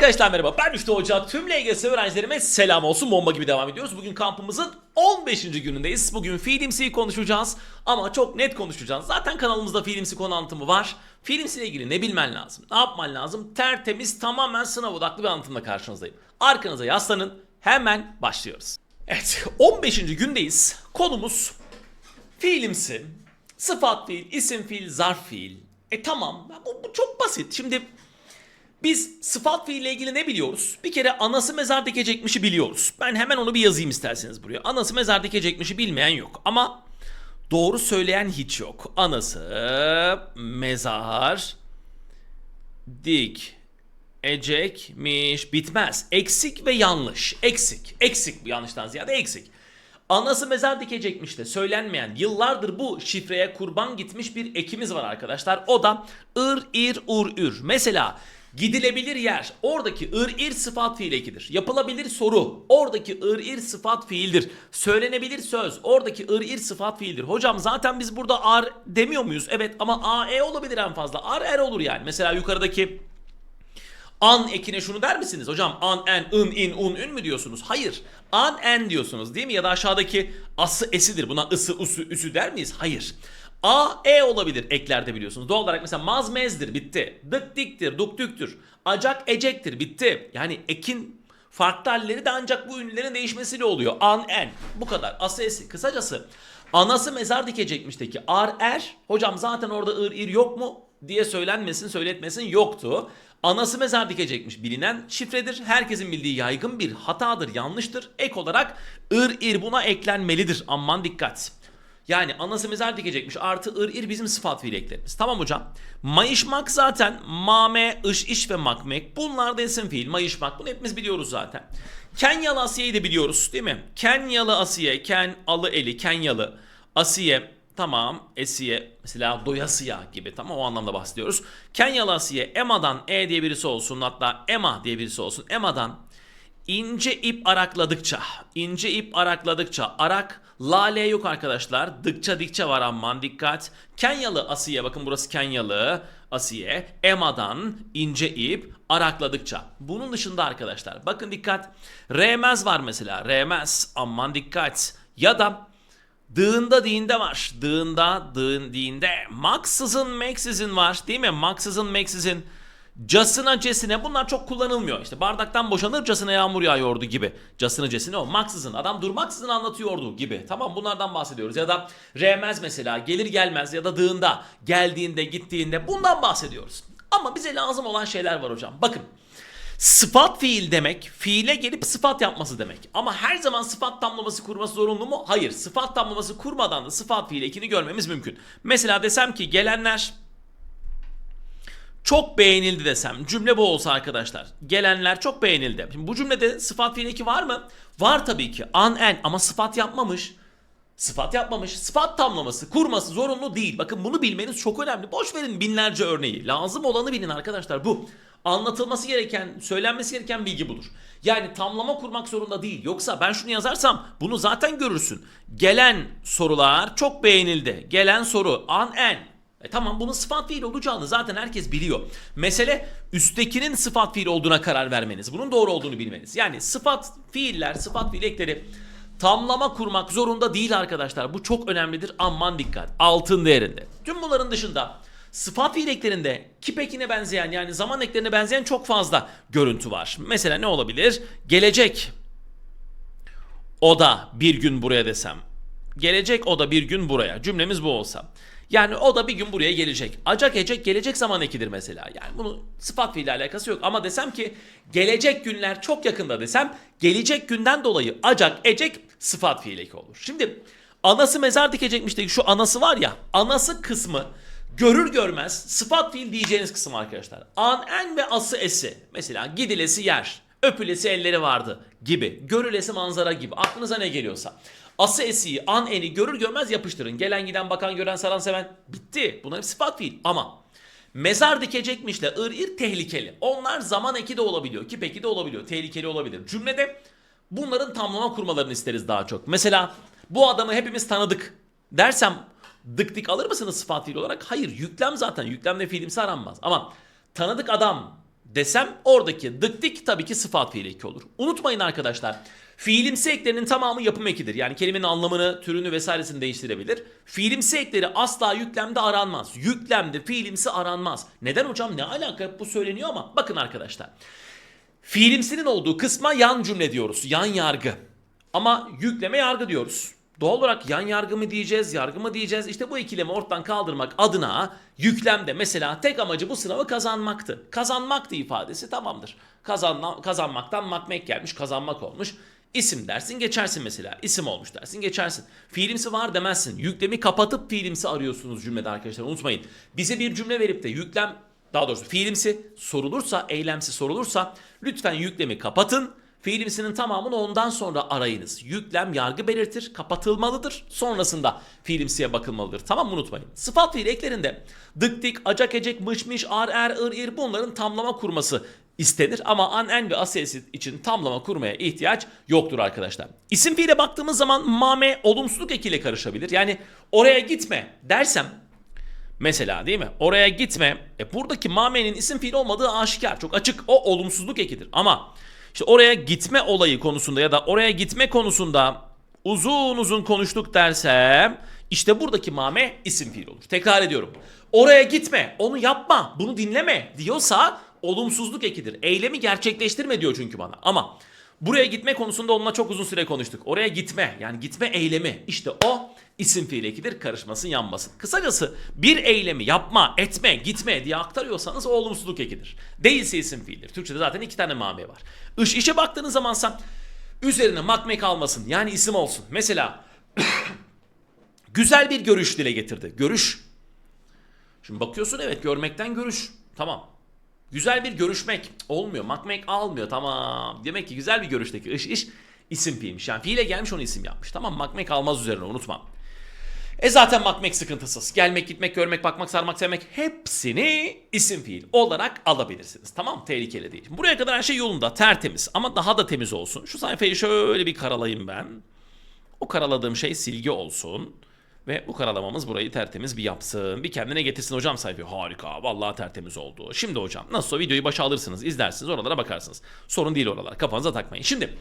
Arkadaşlar merhaba ben Üçlü Hoca. Tüm LGS öğrencilerime selam olsun. Bomba gibi devam ediyoruz. Bugün kampımızın 15. günündeyiz. Bugün Fiilimsi'yi konuşacağız. Ama çok net konuşacağız. Zaten kanalımızda Fiilimsi konu anlatımı var. Fiilimsi ile ilgili ne bilmen lazım? Ne yapman lazım? Tertemiz tamamen sınav odaklı bir anlatımla karşınızdayım. Arkanıza yaslanın. Hemen başlıyoruz. Evet 15. gündeyiz. Konumuz Fiilimsi. Sıfat fiil, isim fiil, zarf fiil. E tamam bu, bu çok basit. Şimdi biz sıfat fiille ilgili ne biliyoruz? Bir kere anası mezar dikecekmişi biliyoruz. Ben hemen onu bir yazayım isterseniz buraya. Anası mezar dikecekmişi bilmeyen yok. Ama doğru söyleyen hiç yok. Anası mezar dik ecekmiş bitmez. Eksik ve yanlış. Eksik. Eksik bu yanlıştan ziyade eksik. Anası mezar dikecekmiş de söylenmeyen yıllardır bu şifreye kurban gitmiş bir ekimiz var arkadaşlar. O da ır, ir, ur, ür. Mesela gidilebilir yer oradaki ır, ir sıfat fiil ekidir. Yapılabilir soru oradaki ır, ir sıfat fiildir. Söylenebilir söz oradaki ır, ir sıfat fiildir. Hocam zaten biz burada ar demiyor muyuz? Evet ama a, e olabilir en fazla. Ar, er olur yani. Mesela yukarıdaki An ekine şunu der misiniz? Hocam an, en, ın, in, un, ün mü diyorsunuz? Hayır. An, en diyorsunuz değil mi? Ya da aşağıdaki ası, esidir. Buna ısı, usu, üsü der miyiz? Hayır. A, e olabilir eklerde biliyorsunuz. Doğal olarak mesela maz, mezdir. Bitti. Dık, diktir. Duk, düktür. Acak, ecektir. Bitti. Yani ekin farklı halleri de ancak bu ünlülerin değişmesiyle oluyor. An, en. Bu kadar. Ası, esi. Kısacası anası mezar dikecekmişteki ar, er. Hocam zaten orada ır, ir yok mu? diye söylenmesin, söyletmesin yoktu. Anası mezar dikecekmiş bilinen şifredir. Herkesin bildiği yaygın bir hatadır, yanlıştır. Ek olarak ır ir buna eklenmelidir. Aman dikkat. Yani anası mezar dikecekmiş artı ır ir bizim sıfat fiil eklerimiz. Tamam hocam. Mayışmak zaten mame, ış, iş ve makmek. Bunlar da isim fiil. Mayışmak bunu hepimiz biliyoruz zaten. Kenyalı Asiye'yi de biliyoruz değil mi? Kenyalı Asiye, ken alı eli, Kenyalı Asiye Tamam esiye mesela doyasıya gibi tamam o anlamda bahsediyoruz. Kenyalı Asiye Ema'dan E diye birisi olsun hatta Ema diye birisi olsun. Ema'dan ince ip arakladıkça ince ip arakladıkça arak lale yok arkadaşlar. Dıkça dikçe var aman dikkat. Kenyalı Asiye bakın burası Kenyalı Asiye Ema'dan ince ip arakladıkça. Bunun dışında arkadaşlar bakın dikkat. Remez var mesela. Remez aman dikkat. Ya da Dığında dinde var. Dığında, dığın dinde. Maksızın, meksizin var. Değil mi? Maksızın, meksizin. Casına, cesine bunlar çok kullanılmıyor. İşte bardaktan boşanır casına yağmur yağıyordu gibi. Casını, cesine o. Maksızın. Adam durmaksızın anlatıyordu gibi. Tamam bunlardan bahsediyoruz. Ya da remez mesela. Gelir gelmez ya da dığında. Geldiğinde, gittiğinde. Bundan bahsediyoruz. Ama bize lazım olan şeyler var hocam. Bakın. Sıfat fiil demek fiile gelip sıfat yapması demek. Ama her zaman sıfat tamlaması kurması zorunlu mu? Hayır. Sıfat tamlaması kurmadan da sıfat fiil ekini görmemiz mümkün. Mesela desem ki gelenler çok beğenildi desem. Cümle bu olsa arkadaşlar. Gelenler çok beğenildi. Şimdi bu cümlede sıfat fiil eki var mı? Var tabii ki. An en ama sıfat yapmamış. Sıfat yapmamış. Sıfat tamlaması, kurması zorunlu değil. Bakın bunu bilmeniz çok önemli. Boş verin binlerce örneği. Lazım olanı bilin arkadaşlar bu. Anlatılması gereken, söylenmesi gereken bilgi budur. Yani tamlama kurmak zorunda değil. Yoksa ben şunu yazarsam bunu zaten görürsün. Gelen sorular çok beğenildi. Gelen soru an en. E tamam bunun sıfat fiil olacağını zaten herkes biliyor. Mesele üsttekinin sıfat fiil olduğuna karar vermeniz. Bunun doğru olduğunu bilmeniz. Yani sıfat fiiller, sıfat fiil ekleri tamlama kurmak zorunda değil arkadaşlar. Bu çok önemlidir. Aman dikkat. Altın değerinde. Tüm bunların dışında sıfat fiil eklerinde kip ekine benzeyen yani zaman eklerine benzeyen çok fazla görüntü var. Mesela ne olabilir? Gelecek. O da bir gün buraya desem. Gelecek o da bir gün buraya. Cümlemiz bu olsa. Yani o da bir gün buraya gelecek. Acak ecek gelecek zaman ekidir mesela. Yani bunun sıfat fiille alakası yok. Ama desem ki gelecek günler çok yakında desem gelecek günden dolayı acak ecek sıfat fiil eki olur. Şimdi anası mezar dikecekmiş de şu anası var ya anası kısmı görür görmez sıfat fiil diyeceğiniz kısım arkadaşlar. An en ve ası esi. Mesela gidilesi yer. Öpülesi elleri vardı gibi. Görülesi manzara gibi. Aklınıza ne geliyorsa. Ası esiyi, an eni görür görmez yapıştırın. Gelen giden bakan gören saran seven. Bitti. Bunlar hep sıfat fiil. Ama mezar dikecekmişle ır ir tehlikeli. Onlar zaman eki de olabiliyor. Kip eki de olabiliyor. Tehlikeli olabilir. Cümlede bunların tamlama kurmalarını isteriz daha çok. Mesela bu adamı hepimiz tanıdık dersem dık dik alır mısınız sıfat fiil olarak? Hayır. Yüklem zaten. Yüklemle fiilimsi aranmaz. Ama tanıdık adam desem oradaki dık dik tabii ki sıfat fiili eki olur. Unutmayın arkadaşlar. Fiilimsi eklerinin tamamı yapım ekidir. Yani kelimenin anlamını, türünü vesairesini değiştirebilir. Fiilimsi ekleri asla yüklemde aranmaz. Yüklemde fiilimsi aranmaz. Neden hocam? Ne alaka? Bu söyleniyor ama bakın arkadaşlar. Fiilimsinin olduğu kısma yan cümle diyoruz. Yan yargı. Ama yükleme yargı diyoruz. Doğal olarak yan yargı mı diyeceğiz, yargı mı diyeceğiz? İşte bu ikilemi ortadan kaldırmak adına yüklemde mesela tek amacı bu sınavı kazanmaktı. Kazanmaktı ifadesi tamamdır. Kazanma, kazanmaktan makmek gelmiş, kazanmak olmuş. İsim dersin geçersin mesela. İsim olmuş dersin geçersin. Fiilimsi var demezsin. Yüklemi kapatıp fiilimsi arıyorsunuz cümlede arkadaşlar unutmayın. Bize bir cümle verip de yüklem daha doğrusu fiilimsi sorulursa, eylemsi sorulursa lütfen yüklemi kapatın. Fiilimsinin tamamını ondan sonra arayınız. Yüklem yargı belirtir, kapatılmalıdır. Sonrasında fiilimsiye bakılmalıdır. Tamam mı unutmayın. Sıfat fiil eklerinde dık dik, acak ecek, mış mış, ar er, ır ir bunların tamlama kurması istenir. Ama an en ve asiyesi için tamlama kurmaya ihtiyaç yoktur arkadaşlar. İsim fiile baktığımız zaman mame olumsuzluk ekiyle karışabilir. Yani oraya gitme dersem Mesela değil mi? Oraya gitme. E buradaki mamenin isim fiil olmadığı aşikar. Çok açık. O olumsuzluk ekidir. Ama işte oraya gitme olayı konusunda ya da oraya gitme konusunda uzun uzun konuştuk dersem işte buradaki mame isim fiil olur. Tekrar ediyorum. Oraya gitme, onu yapma, bunu dinleme diyorsa olumsuzluk ekidir. Eylemi gerçekleştirme diyor çünkü bana. Ama Buraya gitme konusunda onunla çok uzun süre konuştuk. Oraya gitme yani gitme eylemi işte o isim fiil ekidir karışmasın yanmasın. Kısacası bir eylemi yapma, etme, gitme diye aktarıyorsanız o olumsuzluk ekidir. Değilse isim fiildir. Türkçede zaten iki tane mame var. İş, işe baktığınız zamansa üzerine makmek almasın yani isim olsun. Mesela güzel bir görüş dile getirdi. Görüş. Şimdi bakıyorsun evet görmekten görüş. Tamam. Güzel bir görüşmek olmuyor. Makmek almıyor. Tamam. Demek ki güzel bir görüşteki iş iş isim fiilmiş. Yani fiile gelmiş onu isim yapmış. Tamam makmek almaz üzerine unutma. E zaten makmek sıkıntısız. Gelmek, gitmek, görmek, bakmak, sarmak, sevmek hepsini isim fiil olarak alabilirsiniz. Tamam Tehlikeli değil. Buraya kadar her şey yolunda. Tertemiz. Ama daha da temiz olsun. Şu sayfayı şöyle bir karalayayım ben. O karaladığım şey silgi olsun. Ve bu karalamamız burayı tertemiz bir yapsın. Bir kendine getirsin hocam sayfayı. Harika. Vallahi tertemiz oldu. Şimdi hocam nasıl videoyu başa alırsınız, izlersiniz, oralara bakarsınız. Sorun değil oralar. Kafanıza takmayın. Şimdi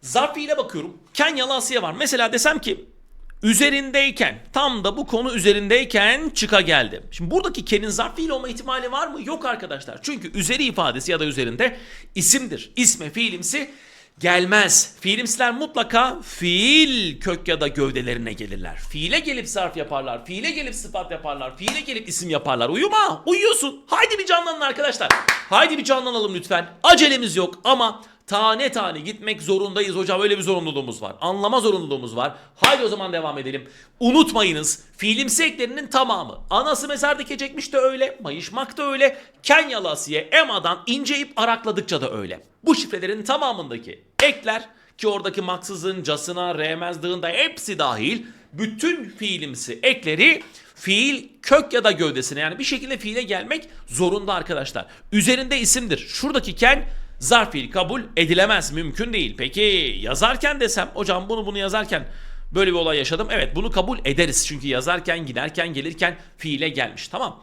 zarf ile bakıyorum. Kenyalı Asya var. Mesela desem ki üzerindeyken tam da bu konu üzerindeyken çıka geldi. Şimdi buradaki kenin zarf fiil olma ihtimali var mı? Yok arkadaşlar. Çünkü üzeri ifadesi ya da üzerinde isimdir. İsme fiilimsi gelmez. Fiilimsiler mutlaka fiil kök ya da gövdelerine gelirler. Fiile gelip zarf yaparlar. Fiile gelip sıfat yaparlar. Fiile gelip isim yaparlar. Uyuma. Uyuyorsun. Haydi bir canlanın arkadaşlar. Haydi bir canlanalım lütfen. Acelemiz yok ama tane tane gitmek zorundayız hocam. Öyle bir zorunluluğumuz var. Anlama zorunluluğumuz var. Haydi o zaman devam edelim. Unutmayınız fiilimsi eklerinin tamamı. Anası mezar dikecekmiş de öyle. Mayışmak da öyle. Kenyalı Asiye emadan inceyip arakladıkça da öyle. Bu şifrelerin tamamındaki ekler ki oradaki maksızın, casına, remezdığında hepsi dahil bütün fiilimsi ekleri fiil kök ya da gövdesine yani bir şekilde fiile gelmek zorunda arkadaşlar. Üzerinde isimdir. Şuradaki ken zarf fiil kabul edilemez. Mümkün değil. Peki yazarken desem hocam bunu bunu yazarken böyle bir olay yaşadım. Evet bunu kabul ederiz. Çünkü yazarken, giderken, gelirken fiile gelmiş. Tamam.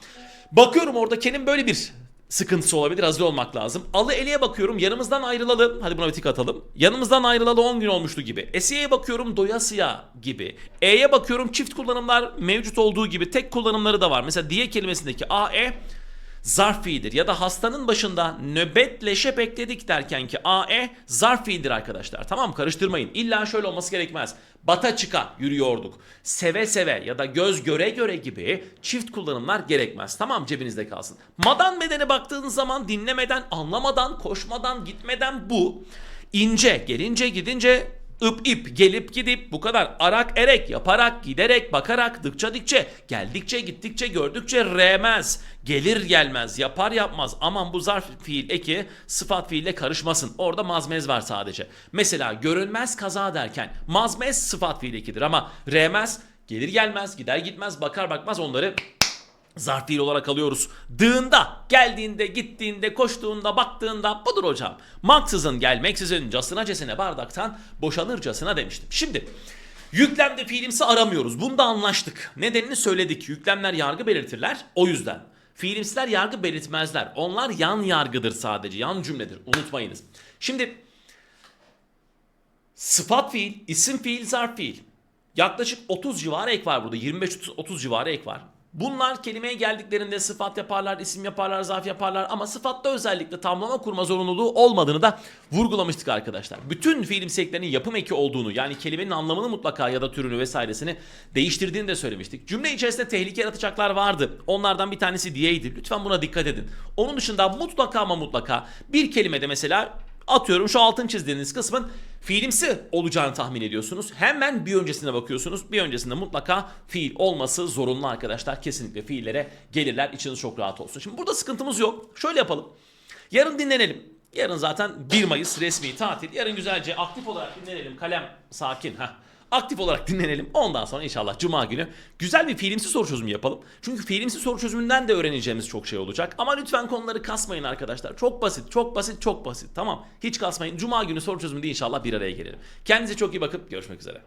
Bakıyorum orada kenin böyle bir sıkıntısı olabilir. Hazır olmak lazım. Alı Eli'ye bakıyorum. Yanımızdan ayrılalı. Hadi buna bir tik atalım. Yanımızdan ayrılalı 10 gün olmuştu gibi. Esiye'ye bakıyorum doyasıya gibi. E'ye bakıyorum çift kullanımlar mevcut olduğu gibi tek kullanımları da var. Mesela diye kelimesindeki AE zarf fiildir. Ya da hastanın başında nöbetleşe bekledik derken ki AE zarf fiildir arkadaşlar. Tamam karıştırmayın. İlla şöyle olması gerekmez. Bata çıka yürüyorduk. Seve seve ya da göz göre göre gibi çift kullanımlar gerekmez. Tamam cebinizde kalsın. Madan bedene baktığınız zaman dinlemeden, anlamadan, koşmadan, gitmeden bu. ince, gelince, gidince ıp ip gelip gidip bu kadar arak erek yaparak giderek bakarak dıkça dikçe geldikçe gittikçe gördükçe remez. Gelir gelmez yapar yapmaz aman bu zarf fiil eki sıfat fiille karışmasın. Orada mazmez var sadece. Mesela görünmez kaza derken mazmez sıfat fiil ekidir ama remez gelir gelmez gider gitmez bakar bakmaz onları zarf fiil olarak alıyoruz. Dığında, geldiğinde, gittiğinde, koştuğunda, baktığında budur hocam. Maksızın gelmeksizin casına cesine bardaktan boşanırcasına demiştim. Şimdi yüklemde fiilimsi aramıyoruz. Bunda anlaştık. Nedenini söyledik. Yüklemler yargı belirtirler. O yüzden. Fiilimsiler yargı belirtmezler. Onlar yan yargıdır sadece. Yan cümledir. Unutmayınız. Şimdi sıfat fiil, isim fiil, zarf fiil. Yaklaşık 30 civarı ek var burada. 25-30 civarı ek var. Bunlar kelimeye geldiklerinde sıfat yaparlar, isim yaparlar, zarf yaparlar ama sıfatta özellikle tamlama kurma zorunluluğu olmadığını da vurgulamıştık arkadaşlar. Bütün fiilimsi eklerinin yapım eki olduğunu yani kelimenin anlamını mutlaka ya da türünü vesairesini değiştirdiğini de söylemiştik. Cümle içerisinde tehlike yaratacaklar vardı. Onlardan bir tanesi diyeydi. Lütfen buna dikkat edin. Onun dışında mutlaka ama mutlaka bir kelimede mesela Atıyorum şu altın çizdiğiniz kısmın fiilimsi olacağını tahmin ediyorsunuz. Hemen bir öncesine bakıyorsunuz. Bir öncesinde mutlaka fiil olması zorunlu arkadaşlar. Kesinlikle fiillere gelirler. İçiniz çok rahat olsun. Şimdi burada sıkıntımız yok. Şöyle yapalım. Yarın dinlenelim. Yarın zaten 1 Mayıs resmi tatil. Yarın güzelce aktif olarak dinlenelim. Kalem sakin. Heh. Aktif olarak dinlenelim. Ondan sonra inşallah Cuma günü güzel bir fiilimsi soru çözümü yapalım. Çünkü fiilimsi soru çözümünden de öğreneceğimiz çok şey olacak. Ama lütfen konuları kasmayın arkadaşlar. Çok basit, çok basit, çok basit. Tamam. Hiç kasmayın. Cuma günü soru çözümünde inşallah bir araya gelelim. Kendinize çok iyi bakın. Görüşmek üzere.